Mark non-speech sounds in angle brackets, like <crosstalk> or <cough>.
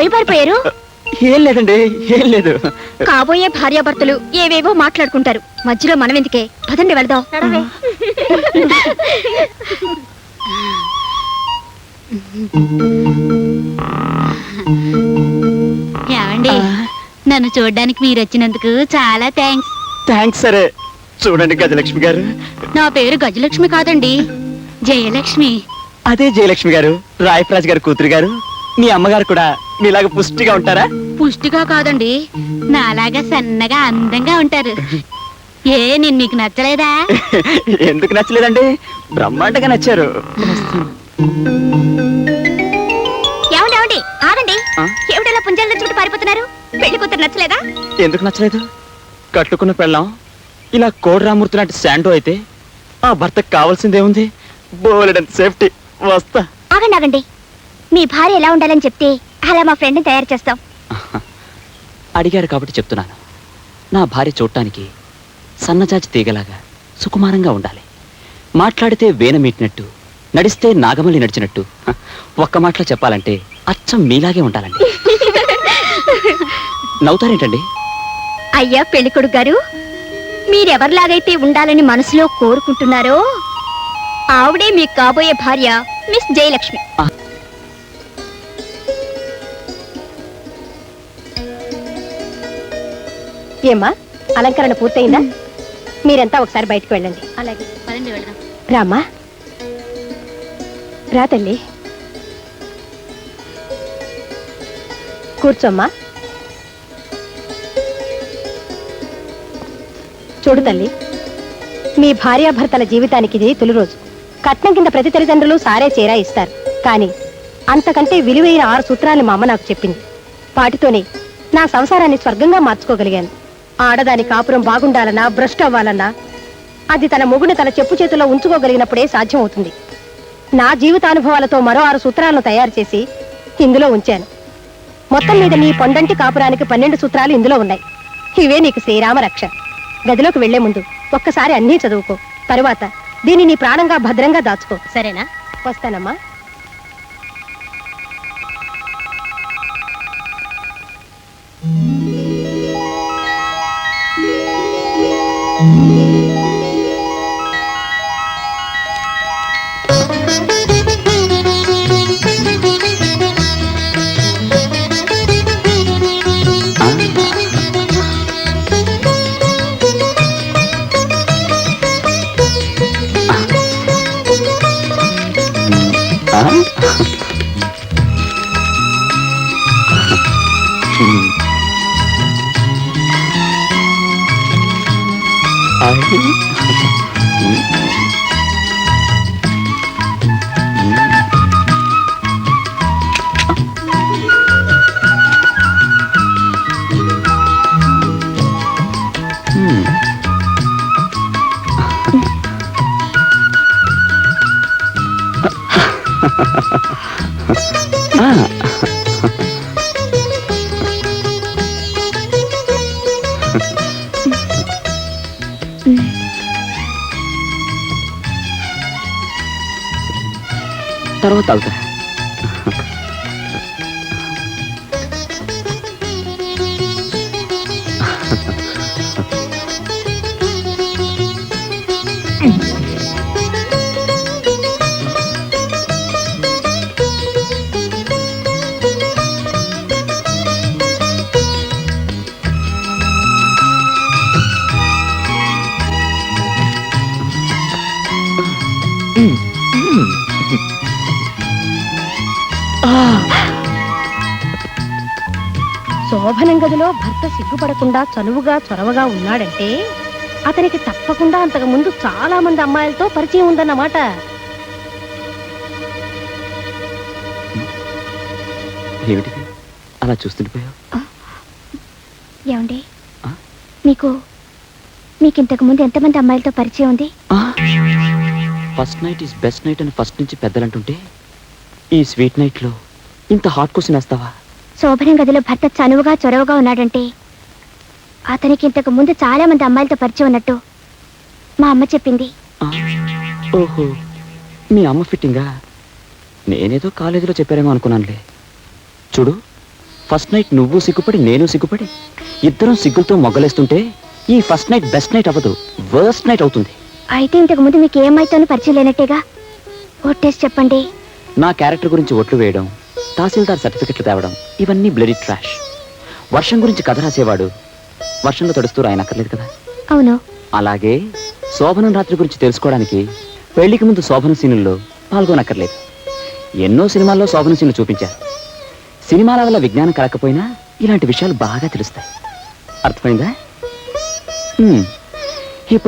భయపడిపోయారు ఏం లేదండి ఏం లేదు. కాబోయే భార్యాభర్తలు ఏవేవో మాట్లాడుకుంటారు. మధ్యలో మనం ఎందుకే పదండి వెళదాం. ఏమండి? నన్ను చూడడానికి మీరు వచ్చినందుకు చాలా థ్యాంక్స్. థ్యాంక్స్ సరే. చూడండి గజలక్ష్మి గారు. నా పేరు గజలక్ష్మి కాదండి జయలక్ష్మి. అదే జయలక్ష్మి గారు రాయప్రాజ్ గారు కూతురు గారు మీ అమ్మగారు కూడా మీలాగా పుష్టిగా ఉంటారా? పుష్టిగా కాదండి. నాలాగా సన్నగా అందంగా ఉంటారు. ఏ నేను మీకు నచ్చలేదా? <laughs> ఎందుకు నచ్చలేదండి? బ్రహ్మాండంగా నచ్చారు. ఏమండి ఏమండి? ఆగండి. ఆ? ఏమిటలా పుంజాల చుట్టూ పారిపోతున్నారు? పెళ్ళి కూతురు నచ్చలేదా? ఎందుకు నచ్చలేదు? కట్టుకున్న పెళ్ళాం ఇలా కోడరామూర్తి లాంటి శాండో అయితే ఆ భర్తకు కావాల్సిందేముంది? బోలెడంత సేఫ్టీ వస్తా. ఆగండి ఆగండి. మీ భార్య ఎలా ఉండాలని చెప్తే అలా మా ఫ్రెండ్ని తయారు చేస్తాం. <laughs> అడిగారు కాబట్టి చెప్తున్నాను. నా భార్య చూడటానికి సన్నజాజి తీగలాగా సుకుమారంగా ఉండాలి. మాట్లాడితే వేన మీటినట్టు నడిస్తే నాగమల్లి నడిచినట్టు <laughs> ఒక్క మాటలో చెప్పాలంటే అచ్చం మీలాగే ఉండాలండి. <laughs> నవ్వుతారేంటండి? అయ్యా పెళ్ళికొడుకు గారు మీరెవరిలాగైతే ఉండాలని మనసులో కోరుకుంటున్నారో ఆవిడే మీకు కాబోయే భార్య మిస్ జయలక్ష్మి. ఏమ్మా? అలంకరణ పూర్తయిందా? మీరంతా ఒకసారి బయటకు వెళ్ళండి. అలాగే పదండి వెళదాం. రామ్మా. రా తల్లి. కూర్చోమ్మా. చూడు తల్లి మీ భార్యాభర్తల జీవితానికి ఇది తొలి రోజు. కట్నం కింద ప్రతి తల్లిదండ్రులు సారే చీరా ఇస్తారు. కానీ అంతకంటే విలువైన ఆరు సూత్రాలు మా అమ్మ నాకు చెప్పింది. వాటితోనే నా సంసారాన్ని స్వర్గంగా మార్చుకోగలిగాను. ఆడదాని కాపురం బాగుండాలన్నా భ్రష్టు అవ్వాలన్నా అది తన మొగుడు తన చెప్పు చేతుల్లో ఉంచుకోగలిగినప్పుడే సాధ్యం అవుతుంది నా జీవితానుభవాలతో మరో ఆరు సూత్రాలను తయారు చేసి ఇందులో ఉంచాను. మొత్తం మీద నీ పొండంటి కాపురానికి పన్నెండు సూత్రాలు ఇందులో ఉన్నాయి. ఇవే నీకు శ్రీరామ రక్ష. గదిలోకి వెళ్ళే ముందు ఒక్కసారి అన్నీ చదువుకో. తరువాత దీన్ని నీ ప్రాణంగా భద్రంగా దాచుకో. సరేనా? వస్తానమ్మా. ఆ? うん？తర్వాత అవుతా <laughs> శోభనం గదిలో భర్త సిగ్గుపడకుండా చనువుగా చొరవగా ఉన్నాడంటే అతనికి తప్పకుండా అంతకు ముందు చాలా మంది అమ్మాయిలతో పరిచయం ఉందన్నమాట. ఏమిటిది అలా చూస్తుండిపోయావు ఏమండి? ఆ? మీకు మీకు ఇంతకు ముందు ఎంతమంది అమ్మాయిలతో పరిచయం ఉంది? First night is best night అని ఫస్ట్ నుంచి పెద్దలు అంటుంటే ఈ స్వీట్ నైట్లో ఇంత హాట్ క్వశ్చన్ వేస్తావా శోభనం గదిలో భర్త చనువుగా చొరవగా ఉన్నాడంటే అతనికి ఇంతకు ముందు చాలా మంది అమ్మాయిలతో పరిచయం ఉన్నట్టు మా అమ్మ చెప్పింది. ఓహో మీ అమ్మ ఫిట్టింగా? నేనేదో కాలేజీలో చెప్పారేమో అనుకున్నానులే. చూడు ఫస్ట్ నైట్ నువ్వు సిగ్గుపడి నేను సిగ్గుపడి ఇద్దరం సిగ్గులతో మొగ్గలేస్తుంటే ఈ ఫస్ట్ నైట్ బెస్ట్ నైట్ అవ్వదు వర్స్ట్ నైట్ అవుతుంది. అయితే ఇంతకు ముందు మీకు ఏ అమ్మాయితోనూ పరిచయం లేనట్టేగా? ఒట్టేసి చెప్పండి. నా క్యారెక్టర్ గురించి ఒట్లు వేయడం తహసీల్దార్ సర్టిఫికెట్లు తేవడం ఇవన్నీ బ్లడీ ట్రాష్. వర్షం గురించి కథ రాసేవాడు వర్షంలో తడుస్తూ రాయనక్కర్లేదు కదా? అవును. అలాగే శోభనం రాత్రి గురించి తెలుసుకోవడానికి పెళ్ళికి ముందు శోభన సీనుల్లో పాల్గొనక్కర్లేదు. ఎన్నో సినిమాల్లో శోభన సీన్లు చూపించారు. సినిమాల వల్ల విజ్ఞానం కలకపోయినా ఇలాంటి విషయాలు బాగా తెలుస్తాయి. అర్థమైందా.